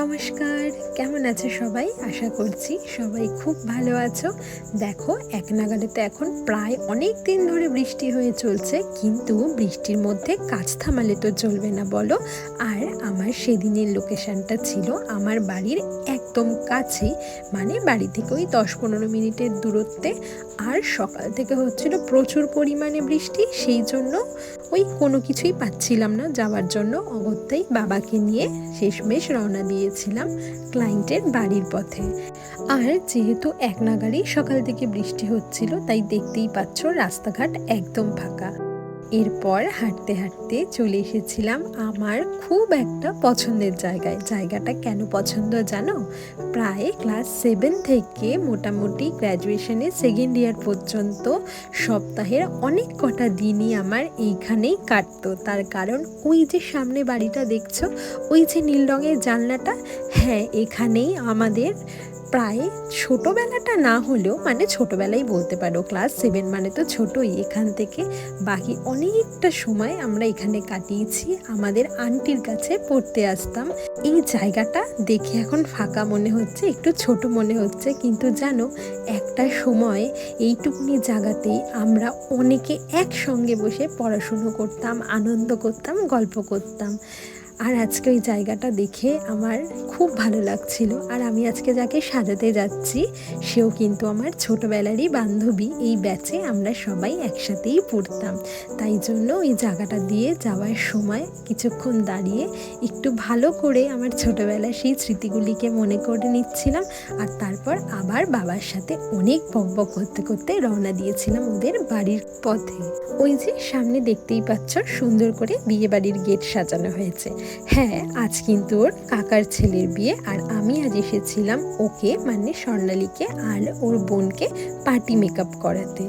নমস্কার, কেমন আছো সবাই? আশা করছি সবাই খুব ভালো আছো। দেখো, এক নাগালে তো এখন প্রায় অনেক দিন ধরে বৃষ্টি হয়ে চলছে, কিন্তু বৃষ্টির মধ্যে কাজ থামালে তো চলবে না, বলো। আর আমার সেদিনের লোকেশনটা ছিল আমার বাড়ির একদম কাছেই মানে বাড়ি থেকে ওই দশ পনেরো মিনিটের দূরত্বে। আর সকাল থেকে হচ্ছিল প্রচুর পরিমাণে বৃষ্টি, সেই জন্য ওই কোনো কিছুই পাচ্ছিলাম না যাওয়ার জন্য। অগত্যাই বাবাকে নিয়ে শেষমেশ রওনা দিয়েছিলাম ক্লায়েন্টের বাড়ির পথে। আর যেহেতু এক নাগারেই সকাল থেকে বৃষ্টি হচ্ছিল, তাই দেখতেই পাচ্ছ রাস্তাঘাট একদম ফাঁকা। এরপর হাঁটতে হাঁটতে চলে এসেছিলাম আমার খুব একটা পছন্দের জায়গায়। জায়গাটা কেন পছন্দ জানো? প্রায় ক্লাস সেভেন থেকে মোটামুটি গ্র্যাজুয়েশনের সেকেন্ড ইয়ার পর্যন্ত সপ্তাহের অনেক কটা দিনই আমার এইখানেই কাটতো। তার কারণ ওই যে সামনে বাড়িটা দেখছ, ওই যে নীল রঙের জানলাটা হ্যাঁ এখানেই আমাদের প্রায় ছোটোবেলাটা না হলেও মানে ছোটোবেলাই বলতে পারো ক্লাস সেভেন মানে তো ছোটোই, এখান থেকে বাকি অনেকটা সময় আমরা এখানে কাটিয়েছি। আমাদের আন্টির কাছে পড়তে আসতাম। এই জায়গাটা দেখে এখন ফাঁকা মনে হচ্ছে, একটু ছোট মনে হচ্ছে। কিন্তু জানো, একটা সময় এইটুকুনি জায়গাতেই আমরা অনেকে একসঙ্গে বসে পড়াশুনো করতাম, আনন্দ করতাম, গল্প করতাম। আর আজকে ওই জায়গাটা দেখে আমার খুব ভালো লাগছিল। আর আমি আজকে যাকে সাজাতে যাচ্ছি, সেও কিন্তু আমার ছোটোবেলারই বান্ধবী। এই ব্যাচে আমরা সবাই একসাথেই পড়তাম। তাই জন্য ওই জায়গাটা দিয়ে যাওয়ার সময় কিছুক্ষণ দাঁড়িয়ে একটু ভালো করে আমার ছোটোবেলার সেই স্মৃতিগুলিকে মনে করে নিচ্ছিলাম। আর তারপর আবার বাবার সাথে অনেক বকবক করতে করতে রওনা দিয়েছিলাম ওদের বাড়ির পথে। ওই যে সামনে দেখতেই পাচ্ছ, সুন্দর করে বিয়ে বাড়ির গেট সাজানো হয়েছে। হ্যাঁ আজ কিন্তু ওর কাকার ছেলের বিয়ে আর আমি আজ এসেছিলাম ওকে মানে স্বর্ণালীকে আর ওর বোনকে পার্টি মেকআপ করাতে।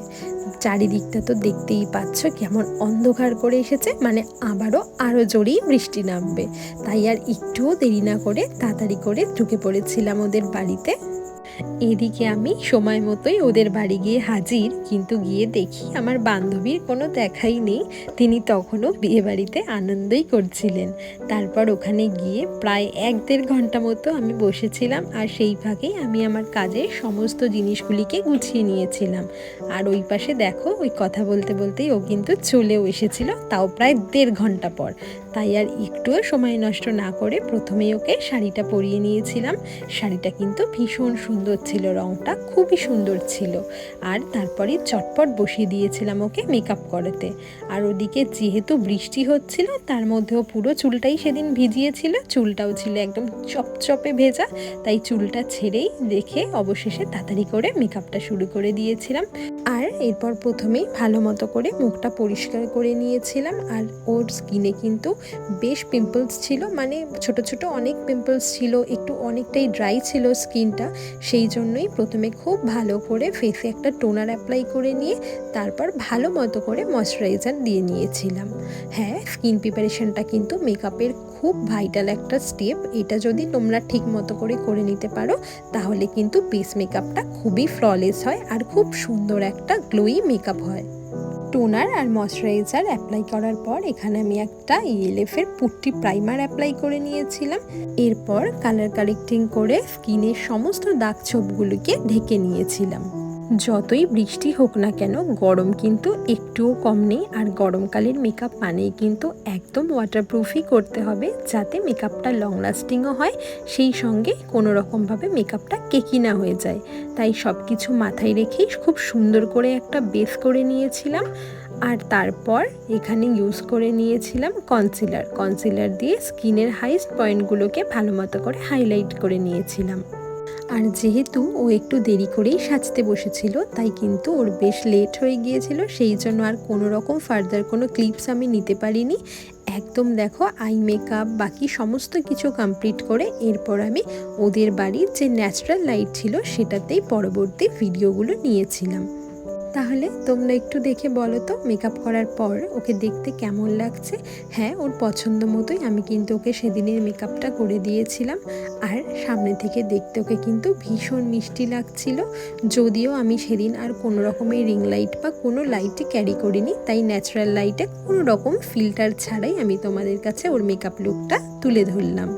চারিদিকটা তো দেখতেই পাচ্ছ কেমন অন্ধকার করে এসেছে মানে আবারও আরও জোরেই বৃষ্টি নামবে। তাই আর একটুও দেরি না করে তাড়াতাড়ি করে ঢুকে পড়েছিলাম ওদের বাড়িতে। এদিকে আমি সময় মতোই ওদের বাড়ি গিয়ে হাজির, কিন্তু গিয়ে দেখি আমার বান্ধবীর কোনো দেখাই নেই। তিনি তখনও বিয়ে বাড়িতে আনন্দই করছিলেন। তারপর ওখানে গিয়ে প্রায় এক দেড় ঘণ্টা মতো আমি বসেছিলাম আর সেই ফাঁকেই আমি আমার কাজের সমস্ত জিনিসগুলিকে গুছিয়ে নিয়েছিলাম। আর ওই পাশে দেখো, ওই কথা বলতে বলতেই ও কিন্তু চলেও এসেছিল, তাও প্রায় দেড় ঘণ্টা পর। তাই আর একটুও সময় নষ্ট না করে প্রথমেই ওকে শাড়িটা পরিয়ে নিয়েছিলাম। শাড়িটা কিন্তু ভীষণ সুন্দর ছিল রঙটা খুবই সুন্দর ছিল। আর তারপরে চটপট বসিয়ে দিয়েছিলাম ওকে মেকআপ করাতে। আর ওদিকে যেহেতু বৃষ্টি হচ্ছিল, তার মধ্যেও পুরো চুলটাই সেদিন ভিজিয়েছিল। চুলটাও ছিল একদম চপচপে ভেজা, তাই চুলটা ছেড়েই দেখে অবশেষে তাড়াতাড়ি করে মেকআপটা শুরু করে দিয়েছিলাম। আর এরপর প্রথমেই ভালো মতো করে মুখটা পরিষ্কার করে নিয়েছিলাম আর ওর স্কিনে কিন্তু বেশ পিম্পলস ছিল মানে ছোট ছোট অনেক পিম্পলস ছিল, একটু অনেকটাই ড্রাই ছিল স্কিনটা, সেই জন্যই প্রথমে খুব ভালো করে ফেসে একটা টোনার অ্যাপ্লাই করে নিয়ে তারপর ভালো মতো করে ময়শ্চারাইজার দিয়ে নিয়েছিলাম। হ্যাঁ স্কিন প্রিপারেশনটা কিন্তু মেকআপের খুব ভাইটাল একটা স্টেপ, এটা যদি তোমরা ঠিক মতো করে করে নিতে পারো, তাহলে কিন্তু বেস মেকআপটা খুবই ফ্ললেস হয় আর খুব সুন্দর একটা গ্লোই মেকআপ হয়। টোনার আর ময়শ্চারাইজার অ্যাপ্লাই করার পর এখানে আমি একটা ইএলএফের পুট্টি প্রাইমার অ্যাপ্লাই করে নিয়েছিলাম। এরপর কালার কারেক্টিং করে স্কিনের সমস্ত দাগ ছোপগুলোকে ঢেকে নিয়েছিলাম। যতই বৃষ্টি হোক না কেন, গরম কিন্তু একটুও কম নেই আর গরমকালের মেকআপ মানেই কিন্তু একদম ওয়াটারপ্রুফই করতে হবে যাতে মেকআপটা লং লাস্টিংও হয়, সেই সঙ্গে কোনো রকমভাবে মেকআপটা কেকি না হয়ে যায়। তাই সব কিছু মাথায় রেখেই খুব সুন্দর করে একটা বেস করে নিয়েছিলাম আর তারপর এখানে ইউজ করে নিয়েছিলাম কনসিলার কনসিলার দিয়ে স্কিনের হাইস্ট পয়েন্টগুলোকে ভালো মতো করে হাইলাইট করে নিয়েছিলাম। আর যেহেতু ও একটু দেরি করেই সাজতে বসেছিল, তাই কিন্তু ওর বেশ লেট হয়ে গিয়েছিল, সেই জন্য আর কোনো রকম ফার্দার কোনো ক্লিপস আমি নিতে পারিনি। একদম দেখো আই মেকআপ বাকি সমস্ত কিছু কমপ্লিট করে এরপর আমি ওদের বাড়ির যে ন্যাচারাল লাইট ছিল সেটাতেই পরবর্তী ভিডিওগুলো নিয়েছিলাম। তাহলে তোমরা একটু দেখে বলো তো মেকআপ করার পর ওকে দেখতে কেমন লাগছে? হ্যাঁ ওর পছন্দ মতোই আমি কিন্তু ওকে সেদিনের মেকআপটা করে দিয়েছিলাম। আর সামনে থেকে দেখতে ওকে কিন্তু ভীষণ মিষ্টি লাগছিল। যদিও আমি সেদিন আর কোনো রকমের রিং লাইট বা কোনো লাইটে ক্যারি করিনি, তাই ন্যাচারাল লাইটে কোনো রকম ফিল্টার ছাড়াই আমি তোমাদের কাছে ওর মেকআপ লুকটা তুলে ধরলাম।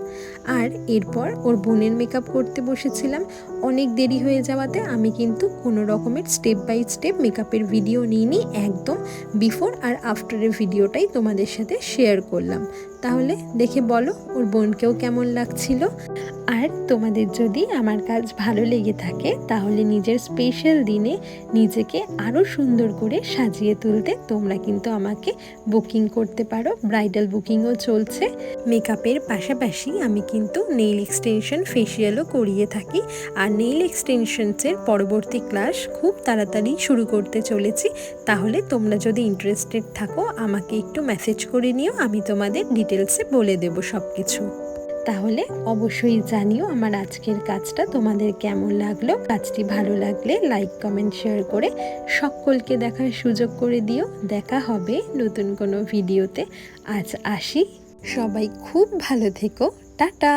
আর এরপর ওর বোনের মেকআপ করতে বসেছিলাম। অনেক দেরি হয়ে যাওয়াতে আমি কিন্তু কোনো রকমের স্টেপ বাই স্টেপ মেকআপের ভিডিও নিইনি। একদম বিফোর আর আফটারের ভিডিওটাই তোমাদের সাথে শেয়ার করলাম। তাহলে দেখে বলো ওর বোনকেও কেমন লাগছিল। আর তোমাদের যদি আমার কাজ ভালো লেগে থাকে, তাহলে নিজের স্পেশাল দিনে নিজেকে আরও সুন্দর করে সাজিয়ে তুলতে তোমরা কিন্তু আমাকে বুকিং করতে পারো। ব্রাইডাল বুকিংও চলছে। মেকআপের পাশাপাশি আমি কিন্তু নেইল এক্সটেনশন ফেসিয়ালও করিয়ে থাকি। আর নেইল এক্সটেনশনসের পরবর্তী ক্লাস খুব তাড়াতাড়ি শুরু করতে চলেছি। তাহলে তোমরা যদি ইন্টারেস্টেড থাকো, আমাকে একটু মেসেজ করে নিও, আমি তোমাদের ডিটেলসে বলে দেব সব কিছু তাহলে অবশ্যই জানিও আমার আজকের কাজটা তোমাদের কেমন লাগল। কাজটি ভালো লাগলে লাইক, কমেন্ট, শেয়ার করে সকলকে দেখার সুযোগ করে দিও। দেখা হবে নতুন কোনো ভিডিওতে। আজ আসি। সবাই খুব ভালো থেকো। টাটা!